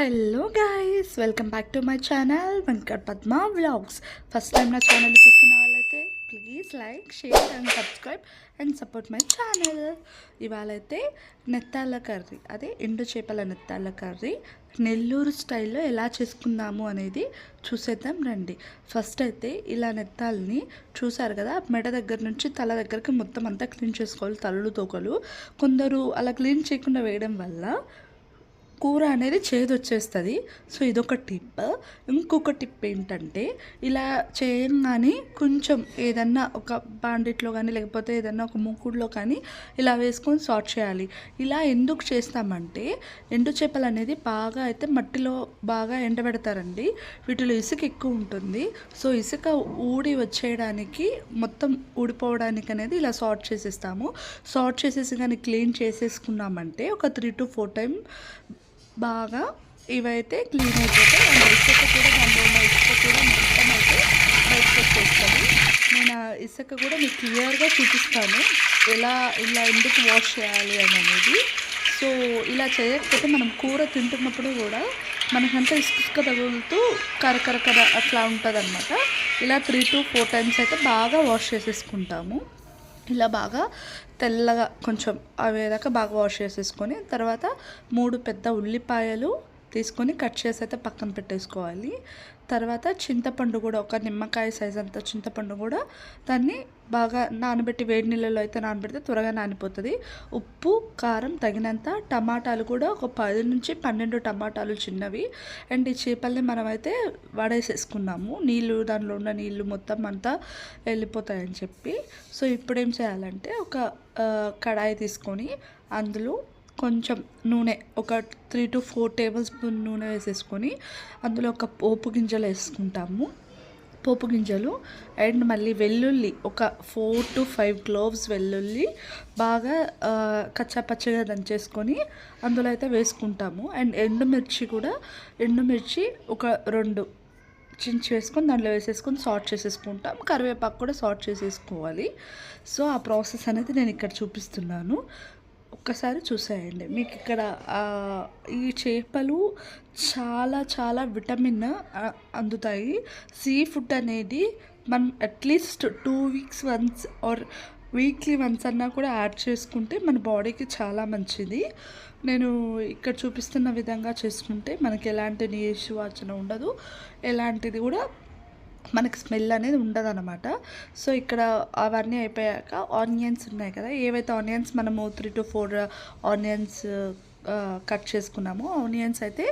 Hello guys welcome back to my channel Venkat Padma vlogs first time నా channel చూస్తున్న వాళ్ళైతే please like share and subscribe and support my channel ఇవాళ అయితే నెత్తాల curry అదే ఎండు చేపల నెత్తాల కర్రీ. నెల్లూరు స్టైల్లో ఎలా చేసుకుందాము అనేది చూసేద్దాం రండి. ఫస్ట్ అయితే ఇలా నెత్తాలని చూసారు కదా మెడ దగ్గర నుంచి తల దగ్గరికి మొత్తం అంతా క్లీన్ చేసుకోవాలి తలలు తోకలు. కొందరు అలా క్లీన్ చేయకుండా వేయడం వల్ల కూర అనేది చేదు వచ్చేస్తుంది సో ఇదొక టిప్. ఇంకొక టిప్ ఏంటంటే ఇలా చేయంగానే కొంచెం ఏదన్నా ఒక బాండిట్లో కానీ లేకపోతే ఏదన్నా ఒక మూకుడులో కానీ ఇలా వేసుకొని సార్ట్ చేయాలి. ఇలా ఎందుకు చేస్తామంటే ఎండు చేపలు అనేది బాగా అయితే మట్టిలో బాగా ఎండబెడతారండి. వీటిలో ఇసుక ఎక్కువ ఉంటుంది. సో ఇసుక ఊడి వచ్చేయడానికి మొత్తం ఊడిపోవడానికి అనేది ఇలా సార్ట్ చేసేస్తాము. సార్ట్ చేసేసి కానీ క్లీన్ చేసేసుకున్నామంటే ఒక త్రీ టు ఫోర్ టైం బాగా ఇవైతే క్లీన్ అయిపోతాయి అండ్ ఇసుక కూడా దాంట్లో ఉన్న ఇసుక కూడా మొత్తం అయితే బయటకు వచ్చేస్తుంది నేను ఇసుక కూడా మీకు క్లియర్గా చూపిస్తాను. ఎలా ఇలా ఎందుకు వాష్ చేయాలి అని అనేది. సో ఇలా చేయకపోతే మనం కూర తింటున్నప్పుడు కూడా మనకంతా ఇసుక ఇసుక తగులుతూ కరకరకర అట్లా ఉంటుంది ఇలా త్రీ టు ఫోర్ టైమ్స్ అయితే బాగా వాష్ చేసేసుకుంటాము. ఇలా బాగా తెల్లగా కొంచెం అవేదాకా బాగా వాష్ చేసేసుకొని తర్వాత మూడు పెద్ద ఉల్లిపాయలు తీసుకొని కట్ చేసి అయితే పక్కన పెట్టేసుకోవాలి. తర్వాత చింతపండు కూడా ఒక నిమ్మకాయ సైజ్ అంత చింతపండు కూడా దాన్ని బాగా నానబెట్టి వేడి నీళ్ళలో అయితే నానబెడితే త్వరగా నానిపోతుంది. ఉప్పు కారం తగినంత టమాటాలు కూడా ఒక పది నుంచి పన్నెండు టమాటాలు చిన్నవి. అండ్ ఈ చేపల్ని మనమైతే వడేసేసుకున్నాము. నీళ్ళు దానిలో ఉన్న నీళ్ళు మొత్తం అంతా వెళ్ళిపోతాయని చెప్పి. సో ఇప్పుడు ఏం చేయాలంటే ఒక కడాయి తీసుకొని అందులో కొంచెం నూనె ఒక three to four tablespoon నూనె వేసేసుకొని అందులో ఒక పోపు గింజలు వేసుకుంటాము. పోపు గింజలు అండ్ మళ్ళీ వెల్లుల్లి ఒక ఫోర్ టు ఫైవ్ గ్లోవ్స్ వెల్లుల్లి బాగా కచ్చా పచ్చగా దంచేసుకొని అందులో అయితే వేసుకుంటాము. అండ్ ఎండుమిర్చి కూడా ఎండుమిర్చి ఒక రెండు చించి వేసుకొని దాంట్లో వేసేసుకొని సార్ట్ చేసేసుకుంటాం. కరివేపాకు కూడా సార్ట్ చేసేసుకోవాలి. సో ఆ ప్రాసెస్ అనేది నేను ఇక్కడ చూపిస్తున్నాను. ఒక్కసారి చూసేయండి. మీకు ఇక్కడ ఈ చేపలు చాలా చాలా విటమిన్ అందుతాయి. సీ ఫుడ్ అనేది మనం at least two weeks once or weekly once అన్నా కూడా యాడ్ చేసుకుంటే మన బాడీకి చాలా మంచిది. నేను ఇక్కడ చూపిస్తున్న విధంగా చేసుకుంటే మనకి ఎలాంటి నీసు వాచన ఉండదు. ఎలాంటిది కూడా మనకి స్మెల్ అనేది ఉండదన్నమాట. సో ఇక్కడ అవన్నీ అయిపోయాక ఆనియన్స్ ఉన్నాయి కదా. ఏవైతే ఆనియన్స్ మనము three to four onions cut చేసుకున్నాము ఆనియన్స్ అయితే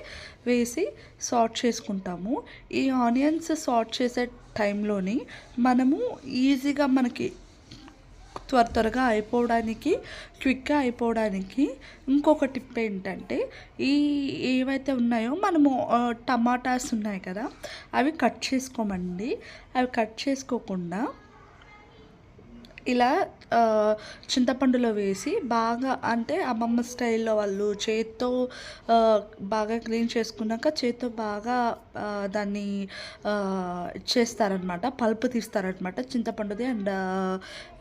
వేసి సార్ట్ చేసుకుంటాము. ఈ ఆనియన్స్ సార్ట్ చేసే టైంలోని మనము ఈజీగా మనకి త్వర త్వరగా అయిపోవడానికి క్విక్గా అయిపోవడానికి ఇంకొక టిప్ ఏంటంటే ఈ ఏవైతే ఉన్నాయో మనము టమాటాస్ ఉన్నాయి కదా అవి కట్ చేసుకోమండి. అవి కట్ చేసుకోకుండా ఇలా చింతపండులో వేసి బాగా అంటే అమ్మమ్మ స్టైల్లో వాళ్ళు చేత్తో బాగా క్లీన్ చేసుకున్నాక చేత్తో బాగా దాన్ని చేస్తారనమాట పల్పు తీస్తారనమాట చింతపండుది అండ్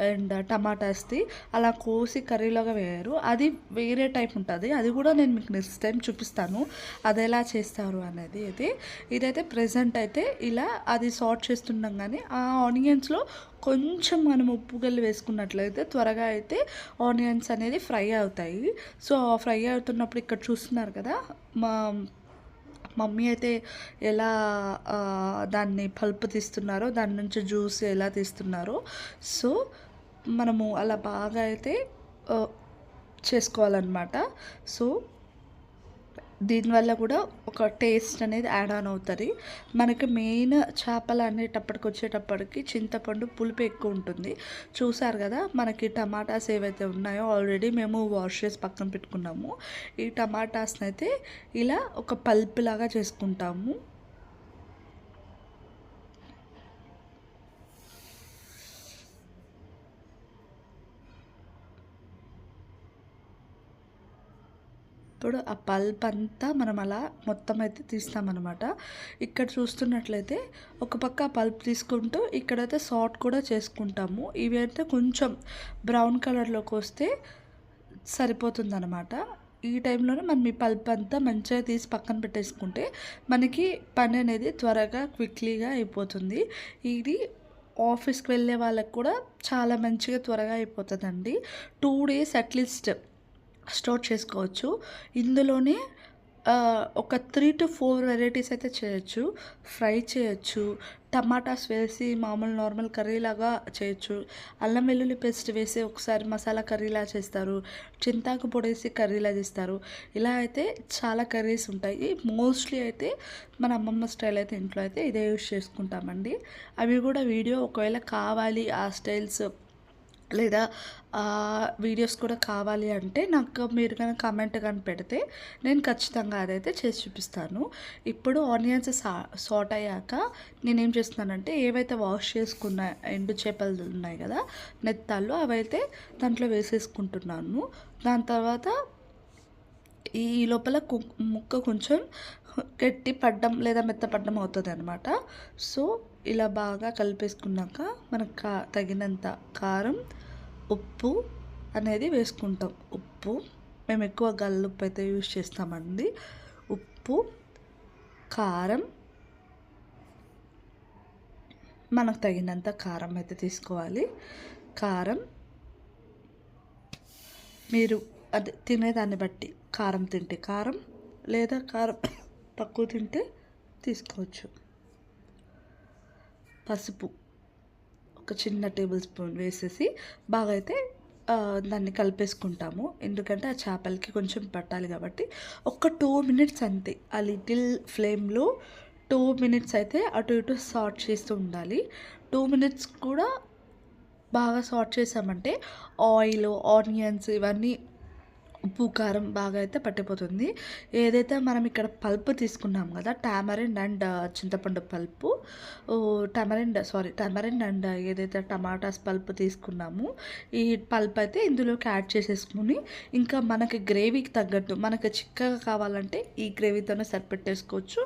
అండ్ టమాటాస్ది. అలా కోసి కర్రీలోగా వేయరు. అది వేరే టైప్ ఉంటుంది. అది కూడా నేను మీకు నెక్స్ట్ టైం చూపిస్తాను. అది ఎలా చేస్తారు అనేది ఇది. ఇదైతే ప్రజెంట్ అయితే ఇలా అది సార్ట్ చేస్తుండగానే ఆ ఆనియన్స్లో కొంచెం మనం ఉప్పు గల్లి వేసుకున్నట్లయితే త్వరగా అయితే ఆనియన్స్ అనేది ఫ్రై అవుతాయి. సో ఫ్రై అవుతున్నప్పుడు ఇక్కడ చూస్తున్నారు కదా మా మమ్మీ అయితే ఎలా దాన్ని పల్పు తీస్తున్నారో దాని నుంచి జ్యూస్ ఎలా తీస్తున్నారో సో మనము అలా బాగా అయితే చేసుకోవాలన్నమాట. సో దీనివల్ల కూడా ఒక టేస్ట్ అనేది యాడ్ ఆన్ అవుతుంది. మనకి మెయిన్ చేపలు అనేటప్పటికి వచ్చేటప్పటికి చింతపండు పులుపు ఎక్కువ ఉంటుంది. చూసారు కదా మనకి టమాటాస్ ఏవైతే ఉన్నాయో ఆల్రెడీ మేము వాష్ చేసి పక్కన పెట్టుకున్నాము. ఈ టమాటాస్ని అయితే ఇలా ఒక పల్ప్ లాగా చేసుకుంటాము. ఇప్పుడు ఆ పల్ప్ అంతా మనం అలా మొత్తం అయితే తీస్తామన్నమాట. ఇక్కడ చూస్తున్నట్లయితే ఒక పక్క ఆ పల్ప్ తీసుకుంటూ ఇక్కడైతే సాట్ కూడా చేసుకుంటాము. ఇవి అయితే కొంచెం బ్రౌన్ కలర్లోకి వస్తే సరిపోతుందన్నమాట. ఈ టైంలోనే మనం ఈ పల్ప్ అంతా మంచిగా తీసి పక్కన పెట్టేసుకుంటే మనకి పని అనేది త్వరగా క్విక్లీగా అయిపోతుంది. ఇది ఆఫీస్కి వెళ్ళే వాళ్ళకి కూడా చాలా మంచిగా త్వరగా అయిపోతుందండి. టూ డేస్ అట్లీస్ట్ స్టోర్ చేసుకోవచ్చు. ఇందులోనే ఒక త్రీ టు ఫోర్ వెరైటీస్ అయితే చేయొచ్చు. ఫ్రై చేయొచ్చు. టమాటాస్ వేసి మామూలు నార్మల్ కర్రీ లాగా చేయొచ్చు. అల్లం వెల్లుల్లి పేస్ట్ వేసి ఒకసారి మసాలా కర్రీలా చేస్తారు. చింతాకు పొడేసి కర్రీలా చేస్తారు. ఇలా అయితే చాలా కర్రీస్ ఉంటాయి. మోస్ట్లీ అయితే మన అమ్మమ్మ స్టైల్ అయితే ఇంట్లో అయితే ఇదే యూస్ చేసుకుంటామండి. అవి కూడా వీడియో ఒకవేళ కావాలి ఆ స్టైల్స్ లేదా వీడియోస్ కూడా కావాలి అంటే నాకు మీరు కానీ కమెంట్ కానీ పెడితే నేను ఖచ్చితంగా అదైతే చేసి చూపిస్తాను. ఇప్పుడు ఆనియన్స్ సా సాట్ అయ్యాక నేనేం చేస్తున్నానంటే ఏవైతే వాష్ చేసుకున్న ఎండు చేపలు ఉన్నాయి కదా నెత్తాళ్ళు అవైతే దాంట్లో వేసేసుకుంటున్నాను. దాని తర్వాత ఈ లోపల ముక్క కొంచెం గట్టి పడ్డం లేదా మెత్తపడ్డం అవుతుంది అనమాట సో ఇలా బాగా కలిపేసుకున్నాక మనకు కా తగినంత కారం ఉప్పు అనేది వేసుకుంటాం. ఉప్పు మేము ఎక్కువ గల్లుప్పు అయితే యూజ్ చేస్తామండి. ఉప్పు కారం మనకు తగినంత కారం అయితే తీసుకోవాలి. కారం మీరు అది తినేదాన్ని బట్టి కారం తింటే కారం లేదా కారం తక్కువ తింటే తీసుకోవచ్చు. పసుపు ఒక చిన్న టేబుల్ స్పూన్ వేసేసి బాగా అయితే దాన్ని కలిపేసుకుంటాము. ఎందుకంటే ఆ చేపలకి కొంచెం పట్టాలి కాబట్టి. ఒక టూ మినిట్స్ అంతే. ఆ లిటిల్ ఫ్లేమ్లో టూ మినిట్స్ అయితే అటు ఇటు సార్ట్ చేస్తూ ఉండాలి. టూ మినిట్స్ కూడా బాగా సార్ట్ చేసామంటే ఆయిల్ ఆనియన్స్ ఇవన్నీ ఉప్పు కారం బాగా అయితే పట్టిపోతుంది. ఏదైతే మనం ఇక్కడ పల్ప్ తీసుకున్నాం కదా టామరిండ్ అండ్ uh, చింతపండు pulp. Tamarind sorry tamarind and ఏదైతే టమాటాస్ పల్ప్ తీసుకున్నాము ఈ పల్ప్ అయితే ఇందులోకి యాడ్ చేసేసుకుని ఇంకా మనకి గ్రేవీకి తగ్గట్టు మనకి చిక్కగా కావాలంటే ఈ గ్రేవీతోనే సరిపెట్టేసుకోవచ్చు.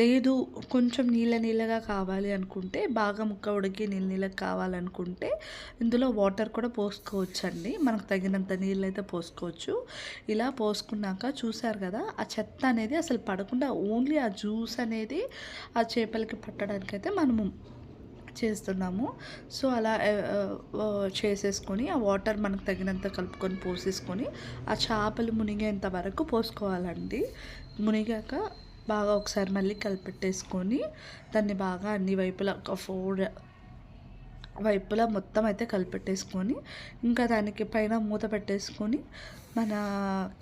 లేదు కొంచెం నీళ్ళ నీళ్ళగా కావాలి అనుకుంటే బాగా ముక్క ఉడికి నీళ్ళ నీళ్ళగా కావాలనుకుంటే ఇందులో వాటర్ కూడా పోసుకోవచ్చు అండి మనకు తగినంత నీళ్ళు అయితే పోసుకోవచ్చు. ఇలా పోసుకున్నాక చూశారు కదా ఆ చెత్త అనేది అసలు పడకుండా ఓన్లీ ఆ జ్యూస్ అనేది ఆ చేపలకి పట్టడానికి అయితే మనము చేస్తున్నాము. సో అలా చేసేసుకొని ఆ వాటర్ మనకు తగినంత కలుపుకొని పోసేసుకొని ఆ చేపలు మునిగేంత వరకు పోసుకోవాలండి. మునిగాక బాగా ఒకసారి మళ్ళీ కలిపెట్టేసుకొని దాన్ని బాగా అన్ని వైపులా ఒక ఫోర్ వైపులా మొత్తం అయితే కలిపెట్టేసుకొని ఇంకా దానికి పైన మూత పెట్టేసుకొని మన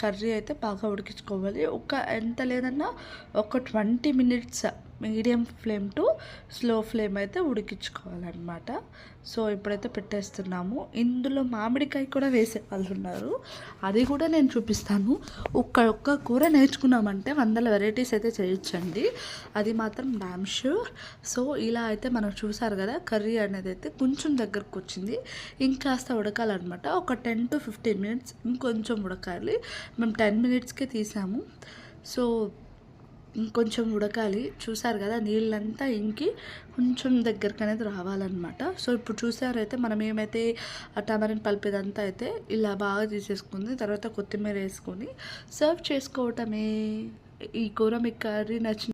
కర్రీ అయితే బాగా ఉడికించుకోవాలి. ఒక ఎంత లేదన్నా ఒక twenty minutes medium flame to slow flame అయితే ఉడికించుకోవాలన్నమాట. సో ఇప్పుడైతే పెట్టేస్తున్నాము. ఇందులో మామిడికాయ కూడా వేసే వాళ్ళు ఉన్నారు. అది కూడా నేను చూపిస్తాను. ఒక్క ఒక్క కూర నేర్చుకున్నామంటే వందల వెరైటీస్ అయితే చేయొచ్చండి. అది మాత్రం డామ్ షూర్ సో ఇలా అయితే మనం చూసారు కదా కర్రీ అనేది అయితే కొంచెం దగ్గరకు వచ్చింది. ఇంకాస్త ఉడకాలన్నమాట. ఒక టెన్ టు ఫిఫ్టీన్ మినిట్స్ ఇంకొంచెం ఉడకాలి. మేము టెన్ మినిట్స్కే తీసాము. సో ఇంకొంచెం ఉడకాలి. చూసారు కదా నీళ్ళంతా ఇంకి కొంచెం దగ్గరికి అనేది రావాలన్నమాట. సో ఇప్పుడు చూసారైతే మనం ఏమైతే ఆ టమరిన్ పల్ప్ ఇదంతా అయితే ఇలా బాగా తీసేసుకుంది తర్వాత కొత్తిమీర వేసుకొని సర్వ్ చేసుకోవటమే. ఈ కూర మీకు కర్రీ నచ్చిన